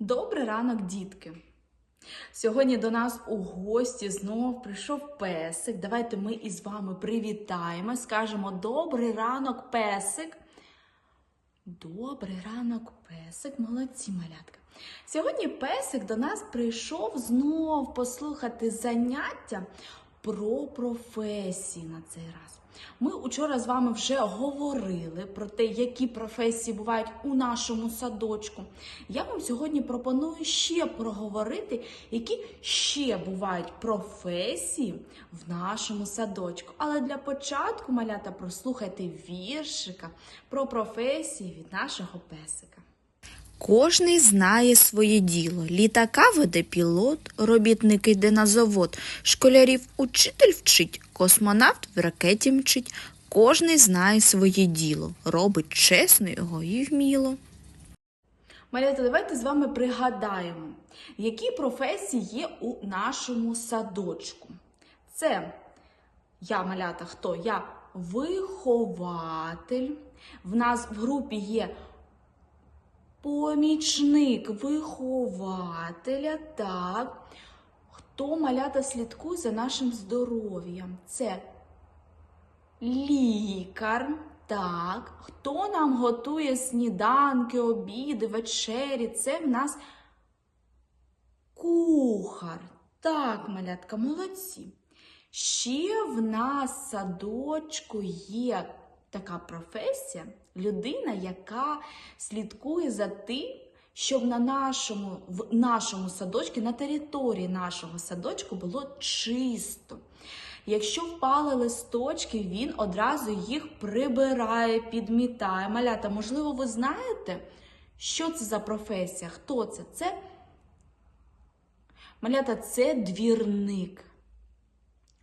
Добрий ранок, дітки! Сьогодні до нас у гості знов прийшов песик. Давайте ми із вами привітаємо, скажемо добрий ранок, песик. Добрий ранок, песик, молодці малятка. Сьогодні песик до нас прийшов знов послухати заняття про професії на цей раз. Ми учора з вами вже говорили про те, які професії бувають у нашому садочку. Я вам сьогодні пропоную ще проговорити, які ще бувають професії в нашому садочку. Але для початку, малята, прослухайте віршика про професії від нашого песика. Кожний знає своє діло. Літака веде пілот, робітник йде на завод, школярів учитель вчить, космонавт в ракеті мчить. Кожний знає своє діло, робить чесно його і вміло. Малята, давайте з вами пригадаємо, які професії є у нашому садочку. Це я, малята, хто? Я вихователь. В нас в групі є помічник вихователя. Так. Хто малята слідкує за нашим здоров'ям? Це лікар. Так, хто нам готує сніданки, обіди, вечері? Це в нас кухар. Так, малятка, молодці. Ще в нас садочку є така професія, людина, яка слідкує за тим, щоб на нашому, в нашому садочку, на території нашого садочку було чисто. Якщо впали листочки, він одразу їх прибирає, підмітає. Малята, можливо, ви знаєте, що це за професія? Хто це? Це малята, це двірник.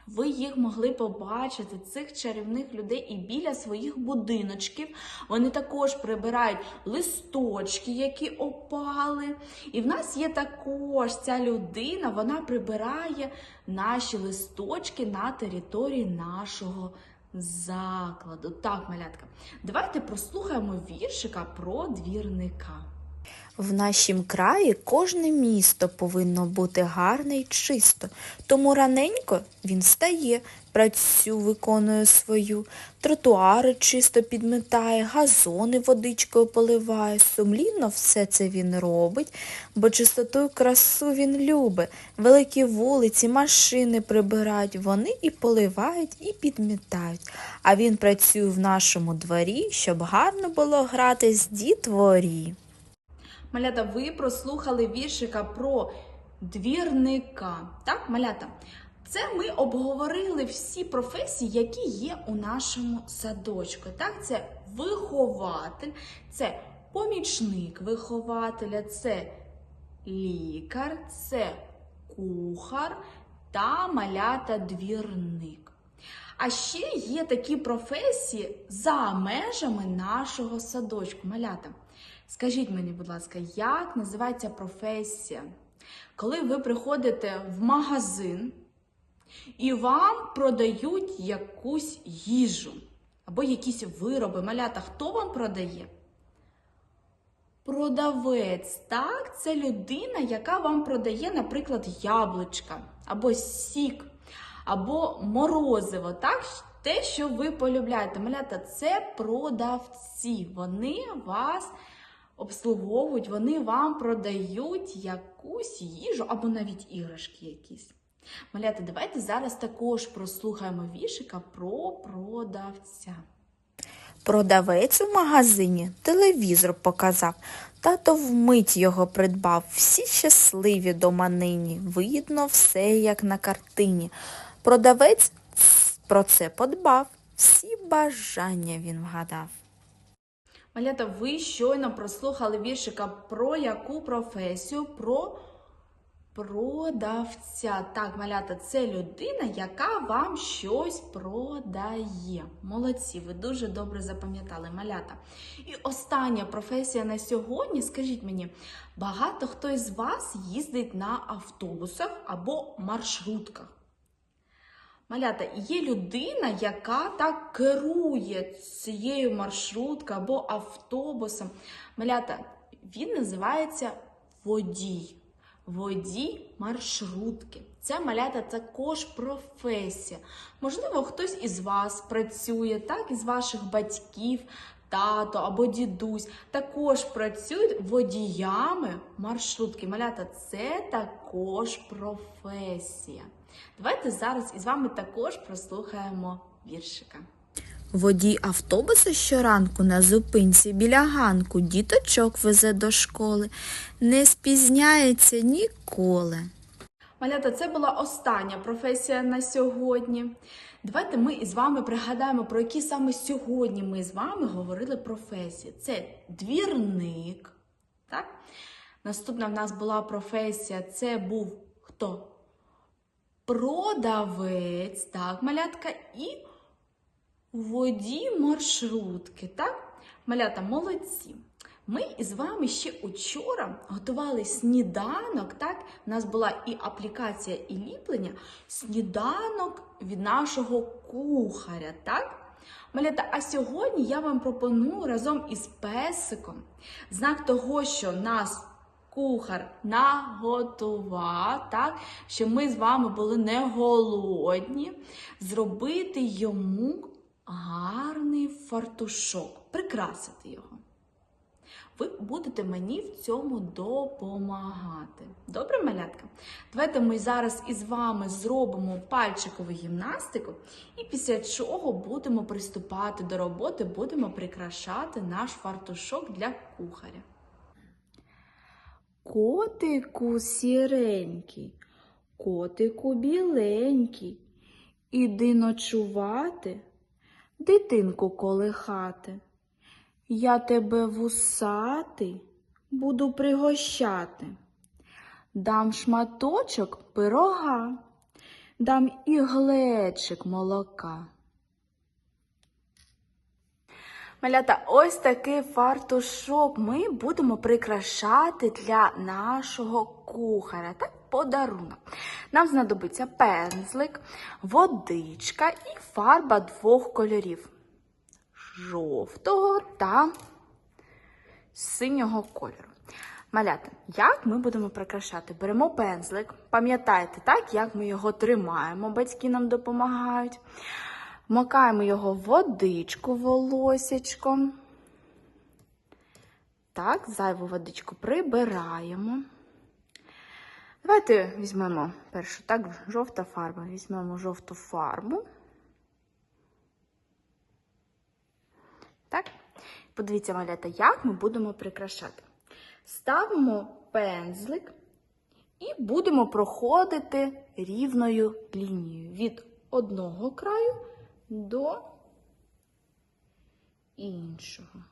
Ви їх могли побачити, цих чарівних людей, і біля своїх будиночків вони також прибирають листочки, які опали. І в нас є також ця людина, вона прибирає наші листочки на території нашого закладу. Так, малятка, давайте прослухаємо віршика про двірника. В нашім краї кожне місто повинно бути гарне й чисто. Тому раненько він стає, працю виконує свою, тротуари чисто підметає, газони водичкою поливає. Сумлінно все це він робить, бо чистоту й красу він любить. Великі вулиці, машини прибирають, вони і поливають, і підмітають. А він працює в нашому дворі, щоб гарно було грати з дітворі. Малята, ви прослухали віршика про двірника. Так, малята? Це ми обговорили всі професії, які є у нашому садочку. Так, це вихователь, це помічник вихователя, це лікар, це кухар та малята двірник. А ще є такі професії за межами нашого садочку. Малята, скажіть мені, будь ласка, як називається професія? Коли ви приходите в магазин і вам продають якусь їжу або якісь вироби, малята, хто вам продає? Продавець, так, це людина, яка вам продає, наприклад, яблучка, або сік, або морозиво, так? Те, що ви полюбляєте. Малята, це продавці. Вони вас обслуговують, вони вам продають якусь їжу або навіть іграшки якісь. Малята, давайте зараз також прослухаємо вішика про продавця. Продавець у магазині телевізор показав, тато вмить його придбав. Всі щасливі дома нині, видно все, як на картині. Продавець про це подбав, всі бажання він вгадав. Малята, ви щойно прослухали віршика про яку професію? Про продавця. Так, малята, це людина, яка вам щось продає. Молодці, ви дуже добре запам'ятали малята. І остання професія на сьогодні, скажіть мені, багато хто із вас їздить на автобусах або маршрутках. Малята, є людина, яка так керує цією маршруткою або автобусом. Малята, він називається водій. Водій маршрутки. Це малята також професія. Можливо, хтось із вас працює, так, із ваших батьків, тато або дідусь, також працюють водіями маршрутки. Малята, це також професія. Давайте зараз із вами також прослухаємо віршика. Водій автобуса щоранку на зупинці біля ганку діточок везе до школи, не спізняється ніколи. Малята, це була остання професія на сьогодні. Давайте ми із вами пригадаємо, про які саме сьогодні ми з вами говорили професії. Це двірник. Так? Наступна в нас була професія, це був хто? Продавець, так, малятка, і водій маршрутки. Так? Малята, молодці. Ми із вами ще учора готували сніданок. Так, у нас була і аплікація, і ліплення. Сніданок від нашого кухаря. Так? Малята, а сьогодні я вам пропоную разом із песиком знак того, що нас кухар наготував, так, що ми з вами були не голодні, зробити йому гарний фартушок, прикрасити його. Ви будете мені в цьому допомагати. Добре, малятка? Давайте ми зараз із вами зробимо пальчикову гімнастику, і після чого будемо приступати до роботи, будемо прикрашати наш фартушок для кухаря. Котику сіренький, котику біленький, іди ночувати, дитинку колихати. Я тебе вусатий буду пригощати. Дам шматочок пирога, дам і глечик молока. Малята, ось такий фартушок ми будемо прикрашати для нашого кухаря. Так, подарунок. Нам знадобиться пензлик, водичка і фарба двох кольорів жовтого та синього кольору. Малята, як ми будемо прикрашати? Беремо пензлик, пам'ятайте, так, як ми його тримаємо, батьки нам допомагають. Макаємо його в водичку волосечком. Так, зайву водичку прибираємо. Давайте візьмемо першу, так, жовта фарба. Візьмемо жовту фарбу. Так? Подивіться, малята, як ми будемо прикрашати. Ставимо пензлик і будемо проходити рівною лінією від одного краю до іншого.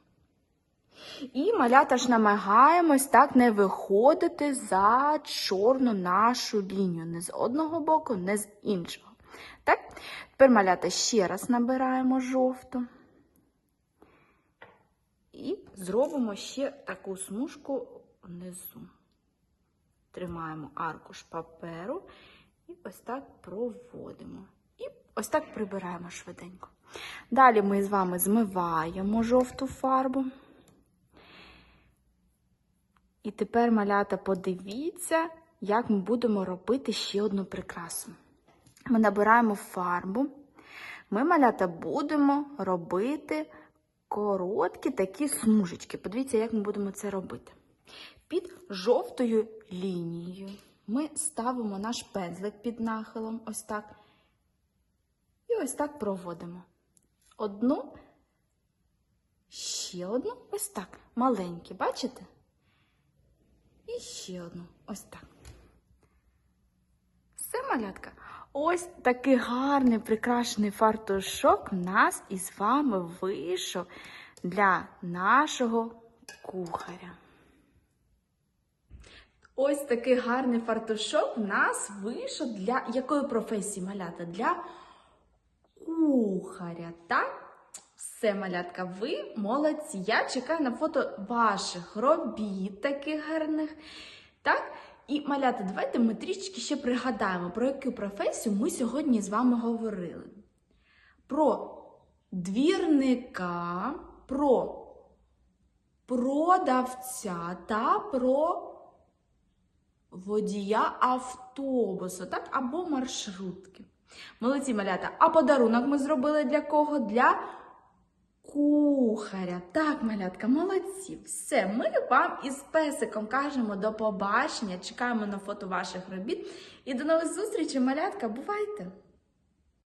І малята ж намагаємось так не виходити за чорну нашу лінію. Не з одного боку, не з іншого. Так? Тепер малята ще раз набираємо жовту. І зробимо ще таку смужку внизу. Тримаємо аркуш паперу і ось так проводимо. Ось так прибираємо швиденько. Далі ми з вами змиваємо жовту фарбу. І тепер, малята, подивіться, як ми будемо робити ще одну прикрасу. Ми набираємо фарбу. Ми, малята, будемо робити короткі такі смужечки. Подивіться, як ми будемо це робити. Під жовтою лінією ми ставимо наш пензлик під нахилом, ось так. І ось так проводимо. Одну, ще одну, ось так. Маленькі, бачите? І ще одну, ось так. Все, малятка. Ось такий гарний прикрашений фартушок в нас із вами вийшов для нашого кухаря. Ось такий гарний фартушок в нас вийшов для якої професії малята? Для кухаря, так? Все, малятка, ви молодці. Я чекаю на фото ваших робіт таких гарних. Так? І малята, давайте ми трішечки ще пригадаємо, про яку професію ми сьогодні з вами говорили. Про двірника, про продавця та про водія автобусу, так, або маршрутки. Молодці малята. А подарунок ми зробили для кого? Для кухаря. Так, малятка, молодці. Все, ми вам із песиком кажемо до побачення, чекаємо на фото ваших робіт. І до нових зустрічей, малятка, бувайте!